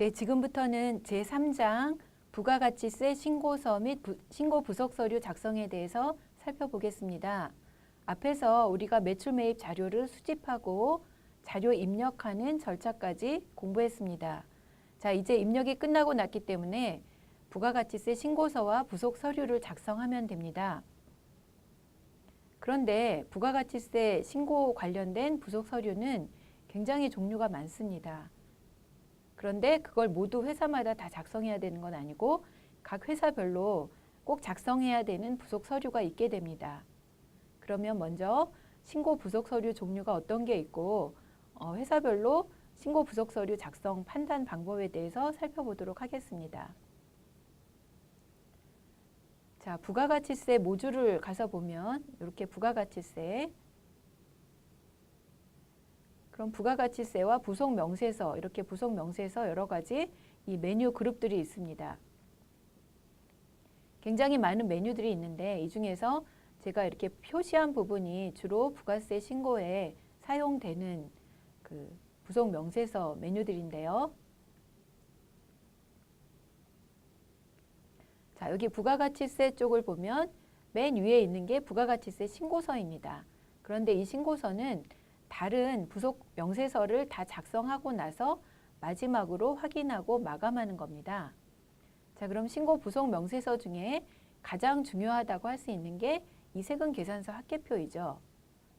네, 지금부터는 제3장 부가가치세 신고서 및 부, 신고 부속 서류 작성에 대해서 살펴보겠습니다. 앞에서 우리가 매출 매입 자료를 수집하고 자료 입력하는 절차까지 공부했습니다. 자, 이제 입력이 끝나고 났기 때문에 부가가치세 신고서와 부속 서류를 작성하면 됩니다. 그런데 부가가치세 신고 관련된 부속 서류는 굉장히 종류가 많습니다. 그런데 그걸 모두 회사마다 다 작성해야 되는 건 아니고 각 회사별로 꼭 작성해야 되는 부속 서류가 있게 됩니다. 그러면 먼저 신고 부속 서류 종류가 어떤 게 있고 어, 회사별로 신고 부속 서류 작성 판단 방법에 대해서 살펴보도록 하겠습니다. 자, 부가가치세 모듈을 가서 보면 이렇게 부가가치세 그럼 부가가치세와 부속 명세서 이렇게 부속 명세서 여러 가지 이 메뉴 그룹들이 있습니다. 굉장히 많은 메뉴들이 있는데 이 중에서 제가 이렇게 표시한 부분이 주로 부가세 신고에 사용되는 그 부속 명세서 메뉴들인데요. 자, 여기 부가가치세 쪽을 보면 맨 위에 있는 게 부가가치세 신고서입니다. 그런데 이 신고서는 다른 부속 명세서를 다 작성하고 나서 마지막으로 확인하고 마감하는 겁니다. 자, 그럼 신고 부속 명세서 중에 가장 중요하다고 할 수 있는 게 이 세금 계산서 합계표이죠.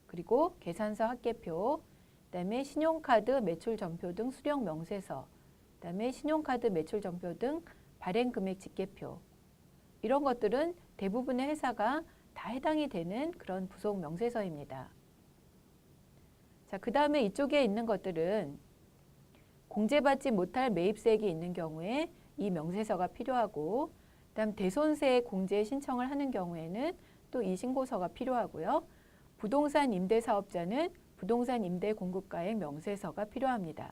그리고 계산서 합계표, 그다음에 신용카드 매출 전표 등 수령 명세서, 그다음에 신용카드 매출 전표 등 발행 금액 집계표. 이런 것들은 대부분의 회사가 다 해당이 되는 그런 부속 명세서입니다. 자, 그 다음에 이쪽에 있는 것들은 공제받지 못할 매입세액이 있는 경우에 이 명세서가 필요하고 그다음 대손세 공제 신청을 하는 경우에는 또 이 신고서가 필요하고요. 부동산 임대 사업자는 부동산 임대 공급가액 명세서가 필요합니다.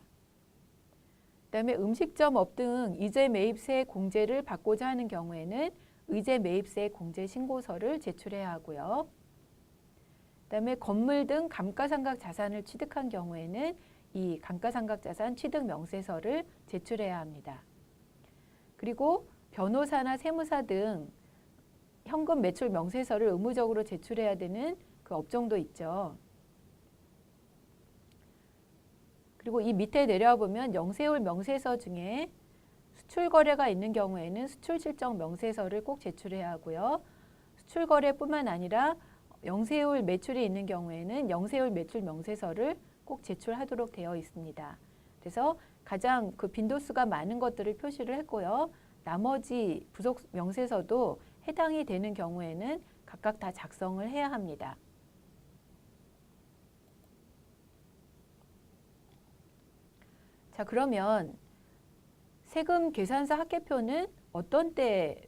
그다음에 음식점 업 등 이제 매입세 공제를 받고자 하는 경우에는 의제 매입세 공제 신고서를 제출해야 하고요. 그다음에 건물 등 감가상각 자산을 취득한 경우에는 이 감가상각 자산 취득 명세서를 제출해야 합니다. 그리고 변호사나 세무사 등 현금 매출 명세서를 의무적으로 제출해야 되는 그 업종도 있죠. 그리고 이 밑에 내려와 보면 영세율 명세서 중에 수출 거래가 있는 경우에는 수출 실적 명세서를 꼭 제출해야 하고요. 수출 거래뿐만 아니라 영세율 매출이 있는 경우에는 영세율 매출 명세서를 꼭 제출하도록 되어 있습니다. 그래서 가장 그 빈도수가 많은 것들을 표시를 했고요. 나머지 부속 명세서도 해당이 되는 경우에는 각각 다 작성을 해야 합니다. 자, 그러면 세금 계산서 합계표는 어떤 때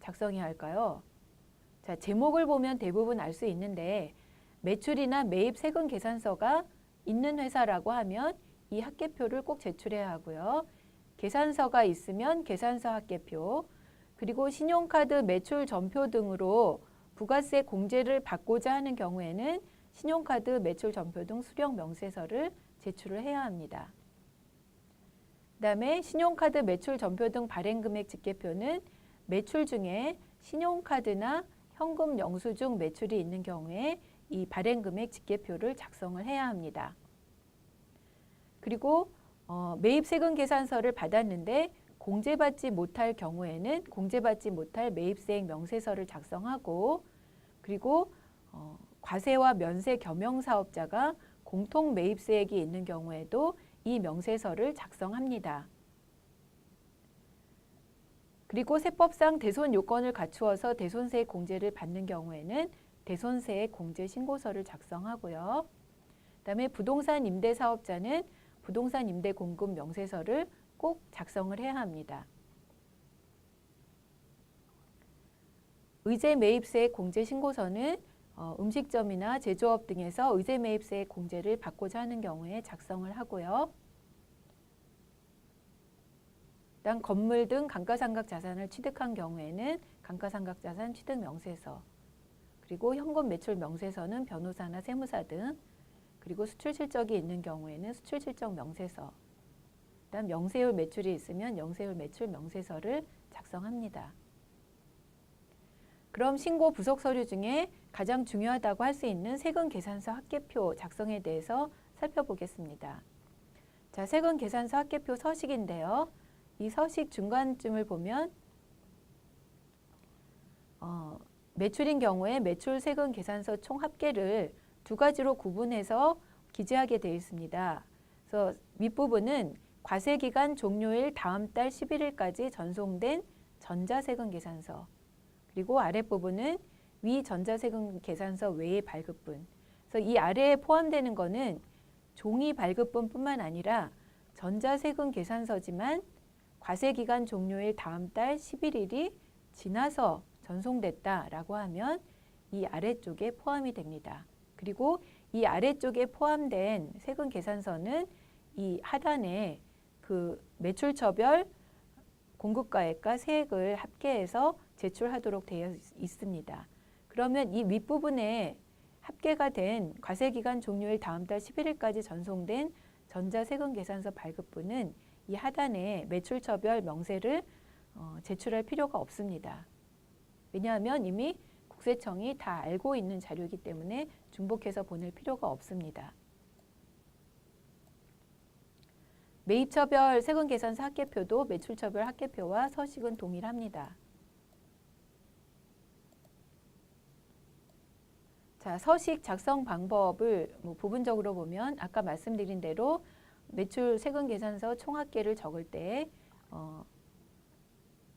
작성해야 할까요? 자, 제목을 보면 대부분 알 수 있는데 매출이나 매입 세금 계산서가 있는 회사라고 하면 이 합계표를 꼭 제출해야 하고요. 계산서가 있으면 계산서 합계표, 그리고 신용카드 매출 전표 등으로 부가세 공제를 받고자 하는 경우에는 신용카드 매출 전표 등 수령 명세서를 제출을 해야 합니다. 그다음에 신용카드 매출 전표 등 발행 금액 집계표는 매출 중에 신용카드나 현금 영수증 매출이 있는 경우에 이 발행 금액 집계표를 작성을 해야 합니다. 그리고 어, 매입 세금 계산서를 받았는데 공제받지 못할 경우에는 공제받지 못할 매입세액 명세서를 작성하고 그리고 어, 과세와 면세 겸용 사업자가 공통 매입세액이 있는 경우에도 이 명세서를 작성합니다. 그리고 세법상 대손 요건을 갖추어서 대손세 공제를 받는 경우에는 대손세 공제 신고서를 작성하고요. 그다음에 부동산 임대 사업자는 부동산 임대 공급 명세서를 꼭 작성을 해야 합니다. 의제 매입세 공제 신고서는 어, 음식점이나 제조업 등에서 의제 매입세 공제를 받고자 하는 경우에 작성을 하고요. 단 건물 등 감가상각 자산을 취득한 경우에는 감가상각 자산 취득 명세서 그리고 현금 매출 명세서는 변호사나 세무사 등 그리고 수출 실적이 있는 경우에는 수출 실적 명세서 그다음 영세율 매출이 있으면 영세율 매출 명세서를 작성합니다. 그럼 신고 부속 서류 중에 가장 중요하다고 할 수 있는 세금 계산서 합계표 작성에 대해서 살펴보겠습니다. 자, 세금 계산서 합계표 서식인데요. 이 서식 중간쯤을 보면 어, 매출인 경우에 매출 세금 계산서 총 합계를 두 가지로 구분해서 기재하게 되어 있습니다. 그래서 윗부분은 과세기간 종료일 다음 달 11일까지 전송된 전자세금 계산서 그리고 아랫부분은 위 전자세금 계산서 외의 발급분 그래서 이 아래에 포함되는 거는 종이 발급분뿐만 아니라 전자세금 계산서지만 과세 기간 종료일 다음 달 11일이 지나서 전송됐다라고 하면 이 아래쪽에 포함이 됩니다. 그리고 이 아래쪽에 포함된 세금 계산서는 이 하단에 그 매출처별 공급가액과 세액을 합계해서 제출하도록 되어 있습니다. 그러면 이 윗부분에 합계가 된 과세기간 종료일 다음 달 11일까지 전송된 전자세금 계산서 발급분은 이 하단에 매출처별 명세를 어, 제출할 필요가 없습니다. 왜냐하면 이미 국세청이 다 알고 있는 자료이기 때문에 중복해서 보낼 필요가 없습니다. 매입처별 세금 계산서 합계표도 매출처별 합계표와 서식은 동일합니다. 자, 서식 작성 방법을 뭐 부분적으로 보면 아까 말씀드린 대로 매출 세금 계산서 총합계를 적을 때 어,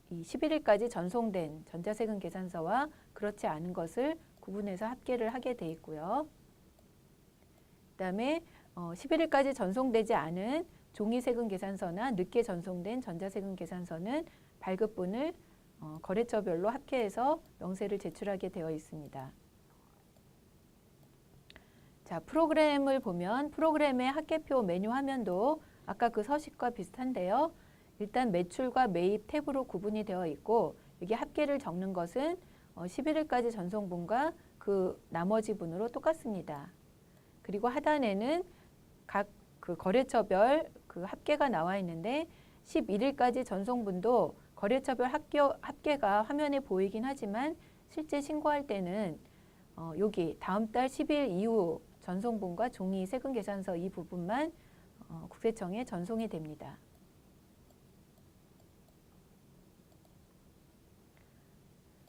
이 11일까지 전송된 전자세금 계산서와 그렇지 않은 것을 구분해서 합계를 하게 돼 있고요. 그다음에 어, 11일까지 전송되지 않은 종이세금 계산서나 늦게 전송된 전자세금 계산서는 발급분을 어, 거래처별로 합계해서 명세를 제출하게 되어 있습니다. 자, 프로그램을 보면 프로그램의 합계표 메뉴 화면도 아까 그 서식과 비슷한데요. 일단 매출과 매입 탭으로 구분이 되어 있고 여기 합계를 적는 것은 어, 11일까지 전송분과 그 나머지 분으로 똑같습니다. 그리고 하단에는 각 그 거래처별 그 합계가 나와 있는데 11일까지 전송분도 거래처별 합계, 합계가 화면에 보이긴 하지만 실제 신고할 때는 어, 여기 다음 달 10일 이후 전송분과 종이 세금 계산서 이 부분만 어, 국세청에 전송이 됩니다.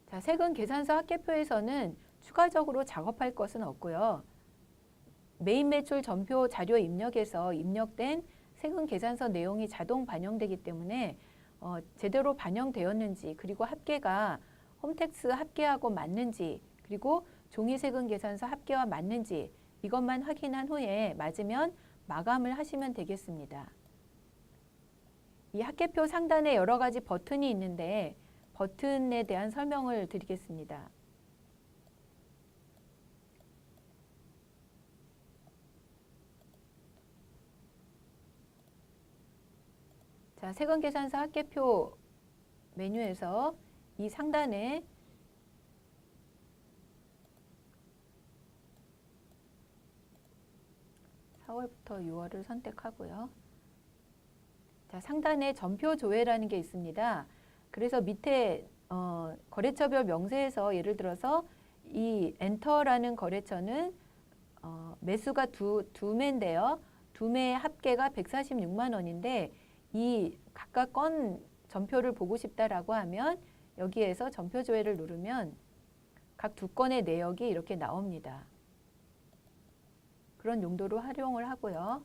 자, 세금 계산서 합계표에서는 추가적으로 작업할 것은 없고요. 메인 매출 전표 자료 입력에서 입력된 세금 계산서 내용이 자동 반영되기 때문에 어, 제대로 반영되었는지 그리고 합계가 홈택스 합계하고 맞는지 그리고 종이 세금 계산서 합계와 맞는지 이것만 확인한 후에 맞으면 마감을 하시면 되겠습니다. 이 합계표 상단에 여러 가지 버튼이 있는데 버튼에 대한 설명을 드리겠습니다. 자, 세금 계산서 합계표 메뉴에서 이 상단에 (4월부터) (6월을) 선택하고요. 자, 상단에 전표 조회라는 게 있습니다. 그래서 밑에 어, 거래처별 명세에서 예를 들어서 이 엔터라는 거래처는 어, 매수가 두, 두 매인데요. 두 매의 합계가 146만 원인데 이 각각 건 전표를 보고 싶다라고 하면 여기에서 전표 조회를 누르면 각 두 건의 내역이 이렇게 나옵니다. 그런 용도로 활용을 하고요.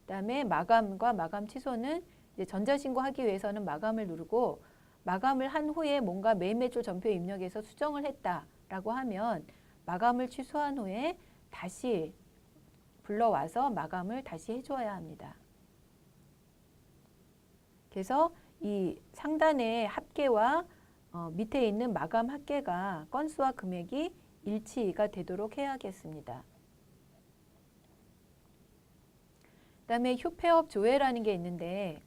그다음에 마감과 마감 취소는 이제 전자신고하기 위해서는 마감을 누르고 마감을 한 후에 뭔가 매입 매출 전표 입력에서 수정을 했다라고 하면 마감을 취소한 후에 다시 불러와서 마감을 다시 해줘야 합니다. 그래서 이 상단의 합계와 어, 밑에 있는 마감 합계가 건수와 금액이 일치가 되도록 해야겠습니다. 그 다음에 휴폐업 조회라는 게 있는데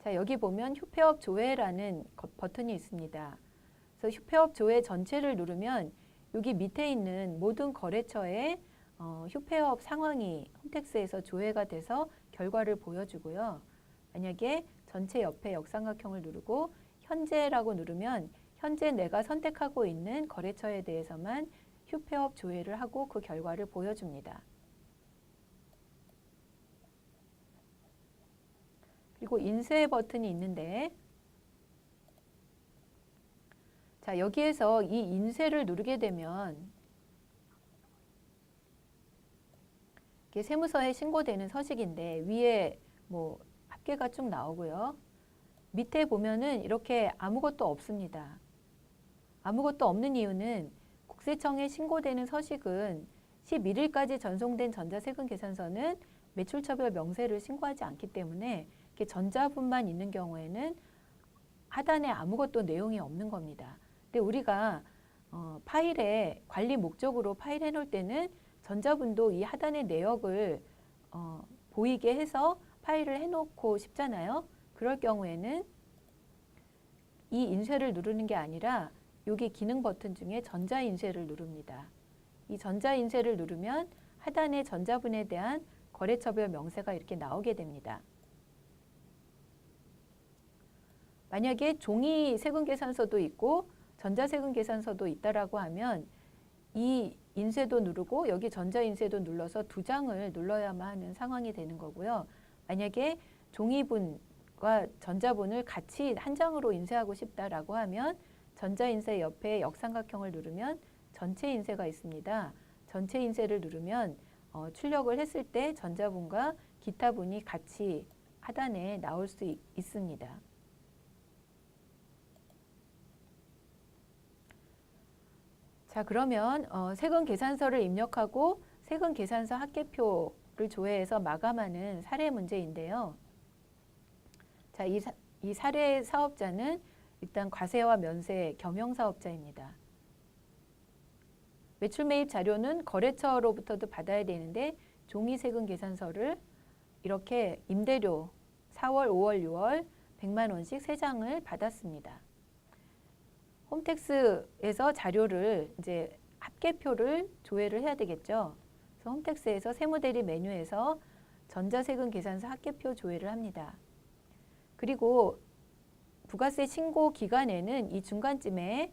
자 여기 보면 휴폐업 조회라는 버튼이 있습니다. 그래서 휴폐업 조회 전체를 누르면 여기 밑에 있는 모든 거래처의 어, 휴폐업 상황이 홈택스에서 조회가 돼서 결과를 보여주고요. 만약에 전체 옆에 역삼각형을 누르고 현재라고 누르면 현재 내가 선택하고 있는 거래처에 대해서만 휴폐업 조회를 하고 그 결과를 보여줍니다. 그리고 인쇄 버튼이 있는데 자 여기에서 이 인쇄를 누르게 되면 이게 세무서에 신고되는 서식인데 위에 뭐 합계가 쭉 나오고요. 밑에 보면은 이렇게 아무것도 없습니다. 아무것도 없는 이유는 국세청에 신고되는 서식은 11일까지 전송된 전자세금 계산서는 매출처별 명세를 신고하지 않기 때문에 전자분만 있는 경우에는 하단에 아무것도 내용이 없는 겁니다. 근데 우리가 어, 파일에 관리 목적으로 파일 해놓을 때는 전자분도 이 하단의 내역을 어, 보이게 해서 파일을 해놓고 싶잖아요. 그럴 경우에는 이 인쇄를 누르는 게 아니라 여기 기능 버튼 중에 전자 인쇄를 누릅니다. 이 전자 인쇄를 누르면 하단에 전자분에 대한 거래처별 명세가 이렇게 나오게 됩니다. 만약에 종이 세금 계산서도 있고 전자 세금 계산서도 있다라고 하면 이 인쇄도 누르고 여기 전자 인쇄도 눌러서 두 장을 눌러야만 하는 상황이 되는 거고요. 만약에 종이분과 전자분을 같이 한 장으로 인쇄하고 싶다라고 하면 전자 인쇄 옆에 역삼각형을 누르면 전체 인쇄가 있습니다. 전체 인쇄를 누르면 어, 출력을 했을 때 전자분과 기타 분이 같이 하단에 나올 수 있, 있습니다. 자 그러면 어, 세금 계산서를 입력하고 세금 계산서 합계표를 조회해서 마감하는 사례 문제인데요. 자, 이, 사, 이 사례 사업자는 일단 과세와 면세 겸용 사업자입니다. 매출 매입 자료는 거래처로부터도 받아야 되는데 종이 세금 계산서를 이렇게 임대료 4월, 5월, 6월 100만 원씩 세 장을 받았습니다. 홈택스에서 자료를 이제 합계표를 조회를 해야 되겠죠. 그래서 홈택스에서 세무대리 메뉴에서 전자세금 계산서 합계표 조회를 합니다. 그리고 부가세 신고 기간에는 이 중간쯤에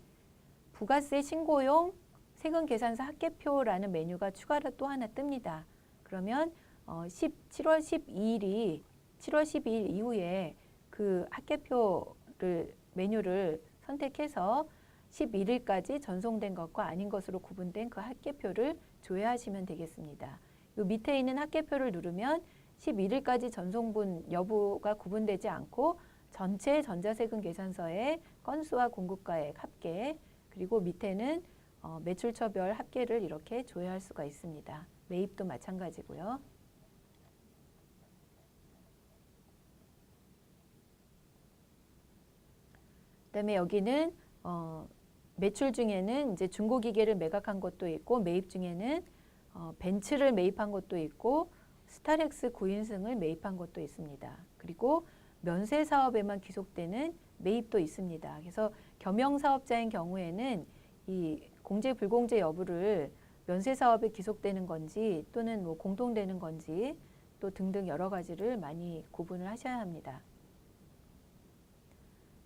부가세 신고용 세금 계산서 합계표라는 메뉴가 추가로 또 하나 뜹니다. 그러면 어 10, 7월 12일이 7월 12일 이후에 그 합계표를 메뉴를 선택해서 11일까지 전송된 것과 아닌 것으로 구분된 그 합계표를 조회하시면 되겠습니다. 요 밑에 있는 합계표를 누르면 11일까지 전송분 여부가 구분되지 않고 전체 전자세금 계산서의 건수와 공급가액 합계 그리고 밑에는 어, 매출처별 합계를 이렇게 조회할 수가 있습니다. 매입도 마찬가지고요. 그다음에 여기는 어, 매출 중에는 이제 중고 기계를 매각한 것도 있고 매입 중에는 어, 벤츠를 매입한 것도 있고 스타렉스 9인승을 매입한 것도 있습니다. 그리고 면세 사업에만 귀속되는 매입도 있습니다. 그래서 겸용 사업자인 경우에는 이 공제 불공제 여부를 면세 사업에 귀속되는 건지 또는 뭐 공통되는 건지 또 등등 여러 가지를 많이 구분을 하셔야 합니다.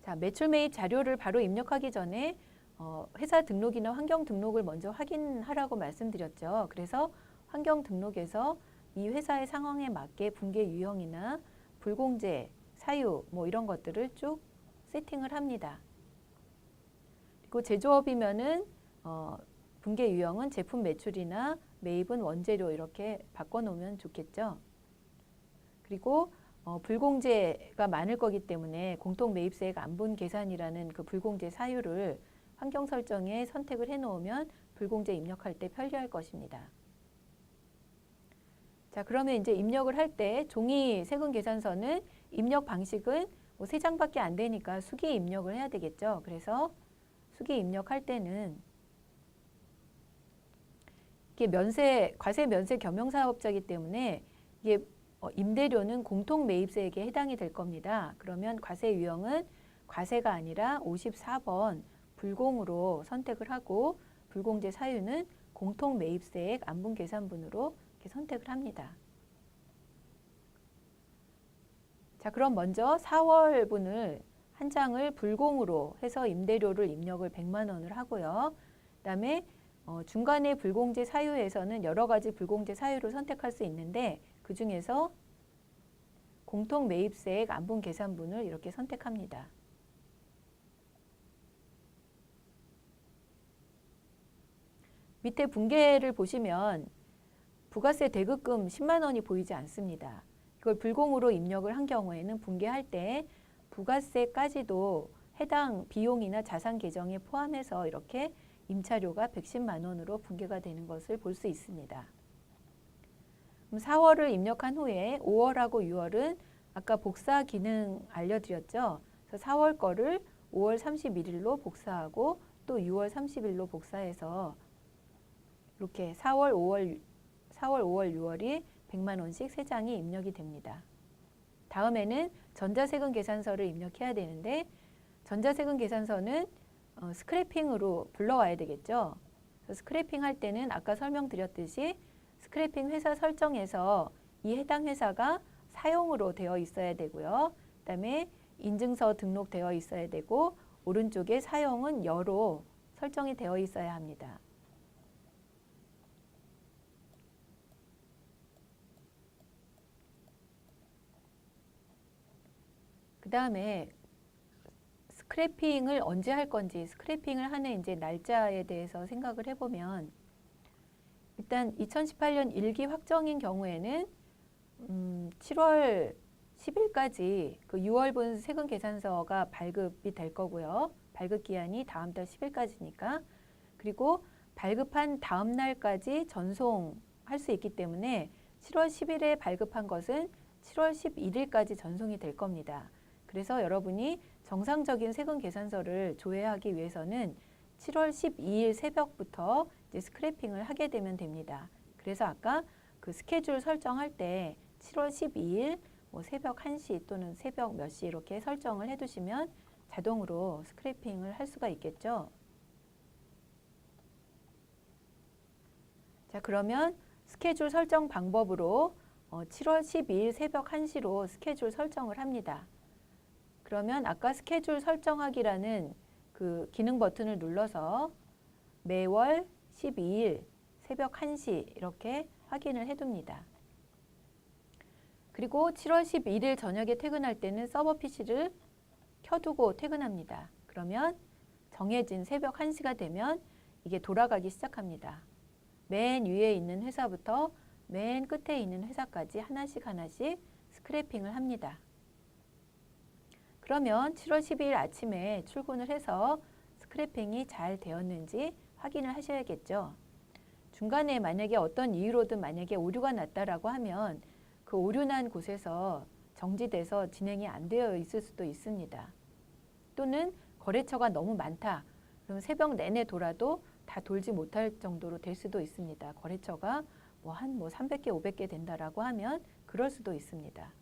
자, 매출 매입 자료를 바로 입력하기 전에 어, 회사 등록이나 환경 등록을 먼저 확인하라고 말씀드렸죠. 그래서 환경 등록에서 이 회사의 상황에 맞게 분계 유형이나 불공제, 사유 뭐 이런 것들을 쭉 세팅을 합니다. 그리고 제조업이면은 어, 분계 유형은 제품 매출이나 매입은 원재료 이렇게 바꿔놓으면 좋겠죠. 그리고 어, 불공제가 많을 거기 때문에 공통 매입세액 안분 계산이라는 그 불공제 사유를 환경 설정에 선택을 해놓으면 불공제 입력할 때 편리할 것입니다. 자, 그러면 이제 입력을 할 때 종이 세금 계산서는 입력 방식은 뭐세 장밖에 안 되니까 수기 입력을 해야 되겠죠. 그래서 수기 입력할 때는 이게 면세 과세 면세 겸용 사업자이기 때문에 이게 어, 임대료는 공통 매입세액에 해당이 될 겁니다. 그러면 과세 유형은 과세가 아니라 54번 불공으로 선택을 하고 불공제 사유는 공통 매입세액 안분 계산분으로 이렇게 선택을 합니다. 자, 그럼 먼저 4월분을 한 장을 불공으로 해서 임대료를 입력을 100만 원을 하고요. 그다음에 어, 중간에 불공제 사유에서는 여러 가지 불공제 사유를 선택할 수 있는데 그 중에서 공통 매입세액 안분 계산분을 이렇게 선택합니다. 밑에 분계를 보시면 부가세 대급금 10만 원이 보이지 않습니다. 이걸 불공으로 입력을 한 경우에는 분계할 때 부가세까지도 해당 비용이나 자산 계정에 포함해서 이렇게 임차료가 110만 원으로 분계가 되는 것을 볼 수 있습니다. 그럼 4월을 입력한 후에 5월하고 6월은 아까 복사 기능 알려드렸죠. 그래서 4월 거를 5월 31일로 복사하고 또 6월 30일로 복사해서 이렇게 4월, 5월, 4월, 5월, 6월이 100만 원씩 세 장이 입력이 됩니다. 다음에는 전자세금 계산서를 입력해야 되는데 전자세금 계산서는 어, 스크래핑으로 불러와야 되겠죠. 스크래핑 할 때는 아까 설명드렸듯이 스크래핑 회사 설정에서 이 해당 회사가 사용으로 되어 있어야 되고요. 그다음에 인증서 등록되어 있어야 되고 오른쪽에 사용은 여로 설정이 되어 있어야 합니다. 그 다음에 스크래핑을 언제 할 건지 스크래핑을 하는 이제 날짜에 대해서 생각을 해보면 일단 2018년 일기 확정인 경우에는 음, 7월 10일까지 그 6월분 세금 계산서가 발급이 될 거고요. 발급 기한이 다음 달 10일까지니까 그리고 발급한 다음 날까지 전송할 수 있기 때문에 7월 10일에 발급한 것은 7월 11일까지 전송이 될 겁니다. 그래서 여러분이 정상적인 세금 계산서를 조회하기 위해서는 7월 12일 새벽부터 스크래핑을 하게 되면 됩니다. 그래서 아까 그 스케줄 설정할 때 7월 12일 뭐 새벽 1시 또는 새벽 몇 시 이렇게 설정을 해두시면 자동으로 스크래핑을 할 수가 있겠죠. 자 그러면 스케줄 설정 방법으로 어, 7월 12일 새벽 1시로 스케줄 설정을 합니다. 그러면 아까 스케줄 설정하기라는 그 기능 버튼을 눌러서 매월 12일 새벽 1시 이렇게 확인을 해둡니다. 그리고 7월 11일 저녁에 퇴근할 때는 서버 PC를 켜두고 퇴근합니다. 그러면 정해진 새벽 1시가 되면 이게 돌아가기 시작합니다. 맨 위에 있는 회사부터 맨 끝에 있는 회사까지 하나씩 하나씩 스크래핑을 합니다. 그러면 7월 12일 아침에 출근을 해서 스크래핑이 잘 되었는지 확인을 하셔야겠죠. 중간에 만약에 어떤 이유로든 만약에 오류가 났다라고 하면 그 오류 난 곳에서 정지돼서 진행이 안 되어 있을 수도 있습니다. 또는 거래처가 너무 많다. 그럼 새벽 내내 돌아도 다 돌지 못할 정도로 될 수도 있습니다. 거래처가 뭐 한뭐 300개, 500개 된다라고 하면 그럴 수도 있습니다.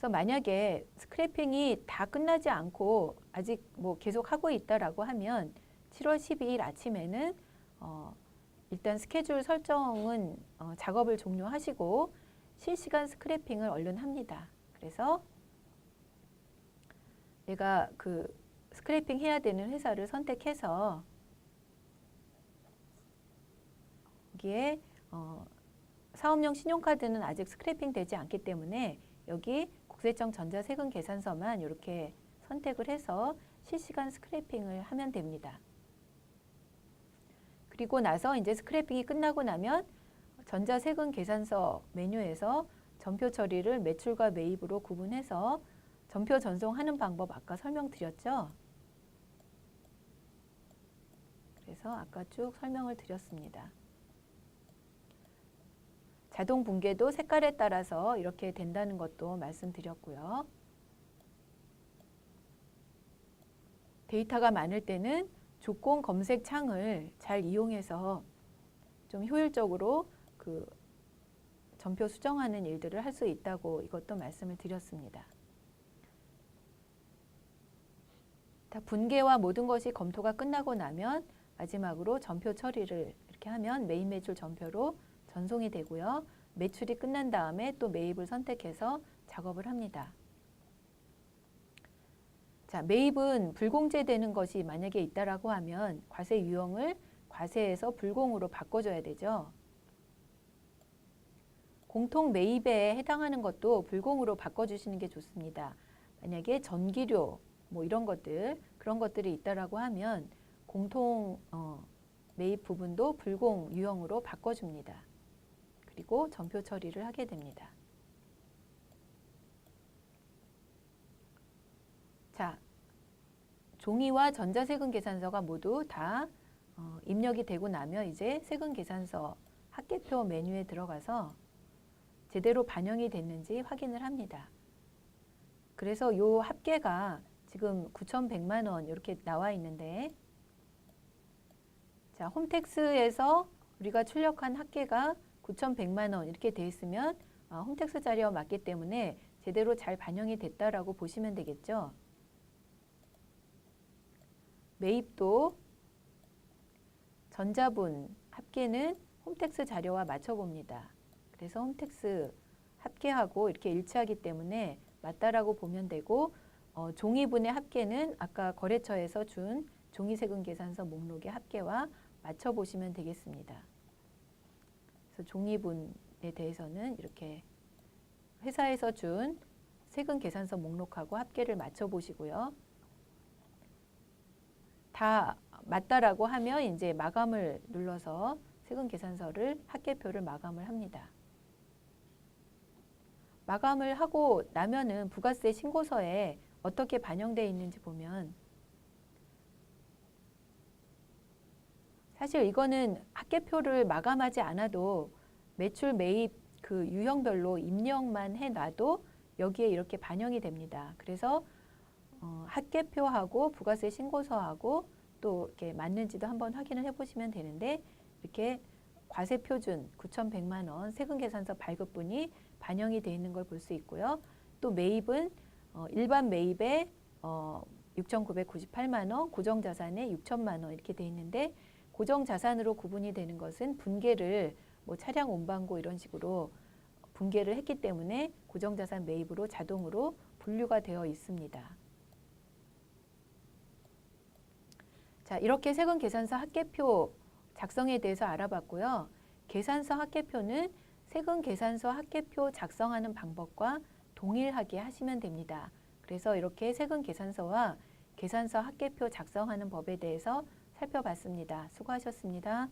그래서 만약에 스크래핑이 다 끝나지 않고 아직 뭐 계속 하고 있다라고 하면 7월 12일 아침에는 어 일단 스케줄 설정은 어 작업을 종료하시고 실시간 스크래핑을 얼른 합니다. 그래서 내가 그 스크래핑 해야 되는 회사를 선택해서 여기에 어 사업용 신용카드는 아직 스크래핑 되지 않기 때문에 여기 국세청 전자세금 계산서만 이렇게 선택을 해서 실시간 스크래핑을 하면 됩니다. 그리고 나서 이제 스크래핑이 끝나고 나면 전자세금 계산서 메뉴에서 전표 처리를 매출과 매입으로 구분해서 전표 전송하는 방법 아까 설명드렸죠? 그래서 아까 쭉 설명을 드렸습니다. 자동 붕괴도 색깔에 따라서 이렇게 된다는 것도 말씀드렸고요. 데이터가 많을 때는 조건 검색 창을 잘 이용해서 좀 효율적으로 그 전표 수정하는 일들을 할 수 있다고 이것도 말씀을 드렸습니다. 다 분계와 모든 것이 검토가 끝나고 나면 마지막으로 전표 처리를 이렇게 하면 매입 매출 전표로 전송이 되고요. 매출이 끝난 다음에 또 매입을 선택해서 작업을 합니다. 자, 매입은 불공제되는 것이 만약에 있다라고 하면 과세 유형을 과세에서 불공으로 바꿔줘야 되죠. 공통 매입에 해당하는 것도 불공으로 바꿔주시는 게 좋습니다. 만약에 전기료 뭐 이런 것들 그런 것들이 있다라고 하면 공통 어, 매입 부분도 불공 유형으로 바꿔줍니다. 그리고 전표 처리를 하게 됩니다. 자, 종이와 전자세금 계산서가 모두 다 어, 입력이 되고 나면 이제 세금 계산서 합계표 메뉴에 들어가서 제대로 반영이 됐는지 확인을 합니다. 그래서 요 합계가 지금 9,100만 원 이렇게 나와 있는데 자, 홈택스에서 우리가 출력한 합계가 9,100만 원 이렇게 돼 있으면 아, 홈택스 자료와 맞기 때문에 제대로 잘 반영이 됐다라고 보시면 되겠죠. 매입도 전자분 합계는 홈택스 자료와 맞춰봅니다. 그래서 홈택스 합계하고 이렇게 일치하기 때문에 맞다라고 보면 되고 어, 종이분의 합계는 아까 거래처에서 준 종이세금 계산서 목록의 합계와 맞춰 보시면 되겠습니다. 그래서 종이분에 대해서는 이렇게 회사에서 준 세금 계산서 목록하고 합계를 맞춰 보시고요. 다 맞다라고 하면 이제 마감을 눌러서 세금 계산서를 합계표를 마감을 합니다. 마감을 하고 나면은 부가세 신고서에 어떻게 반영되어 있는지 보면 사실 이거는 합계표를 마감하지 않아도 매출 매입 그 유형별로 입력만 해놔도 여기에 이렇게 반영이 됩니다. 그래서 어, 합계표하고 부가세 신고서하고 또 이렇게 맞는지도 한번 확인을 해보시면 되는데 이렇게 과세 표준 9,100만 원 세금 계산서 발급분이 반영이 되어 있는 걸 볼 수 있고요. 또 매입은 어, 일반 매입에 어, 6,998만 원, 고정 자산에 6천만 원 이렇게 돼 있는데 고정 자산으로 구분이 되는 것은 분계를 뭐 차량 운반고 이런 식으로 분계를 했기 때문에 고정 자산 매입으로 자동으로 분류가 되어 있습니다. 자, 이렇게 세금 계산서 합계표 작성에 대해서 알아봤고요. 계산서 합계표는 세금 계산서 합계표 작성하는 방법과 동일하게 하시면 됩니다. 그래서 이렇게 세금 계산서와 계산서 합계표 작성하는 법에 대해서 살펴봤습니다. 수고하셨습니다.